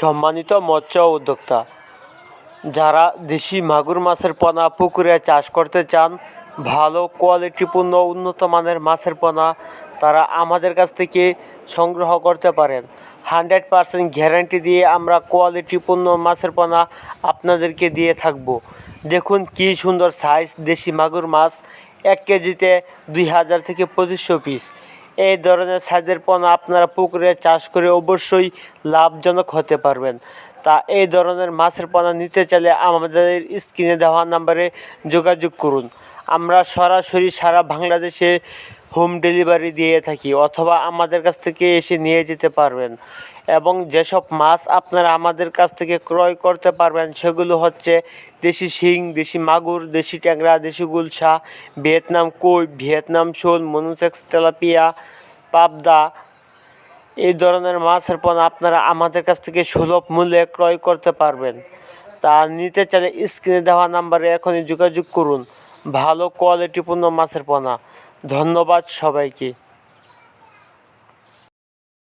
সম্মানিত মৎস্য উদ্যোক্তা, যারা দেশি মাগুর মাছের পোনা পুকুরে চাষ করতে চান, ভালো কোয়ালিটিপূর্ণ উন্নত মানের মাছের পোনা তারা আমাদের কাছ থেকে সংগ্রহ করতে পারেন। হান্ড্রেড পারসেন্ট গ্যারান্টি দিয়ে আমরা কোয়ালিটিপূর্ণ মাছের পোনা আপনাদেরকে দিয়ে থাকব। দেখুন কি সুন্দর সাইজ দেশি মাগুর মাছ, এক কেজিতে দুই হাজার থেকে পঁচিশশো পিস এই ধরনের সাইজের পোনা আপনারা পুকুরে চাষ করে অবশ্যই লাভজনক হতে পারবেন। তা এই ধরনের মাছের পোনা নিতে চাইলে আমাদের স্ক্রিনে দেওয়া নাম্বারে যোগাযোগ করুন। আমরা সরাসরি সারা বাংলাদেশে হোম ডেলিভারি দিয়ে থাকি অথবা আমাদের কাছ থেকে এসে নিয়ে যেতে পারবেন। এবং যেসব মাছ আপনারা আমাদের কাছ থেকে ক্রয় করতে পারবেন, সেগুলো হচ্ছে দেশি শিং, দেশি মাগুর, দেশি ট্যাংরা, দেশি গুলশা, ভিয়েতনাম কই, ভিয়েতনাম শোল, মনুসেক্স, তেলাপিয়া, পাবদা, এই ধরনের মাছের পোনা আপনারা আমাদের কাছ থেকে সুলভ মূল্যে ক্রয় করতে পারবেন। তা নিতে চাইলে স্ক্রিনে দেওয়া নাম্বারে এখনই যোগাযোগ করুন। ভালো কোয়ালিটিপূর্ণ মাছের পোনা। ধন্যবাদ সবাইকে।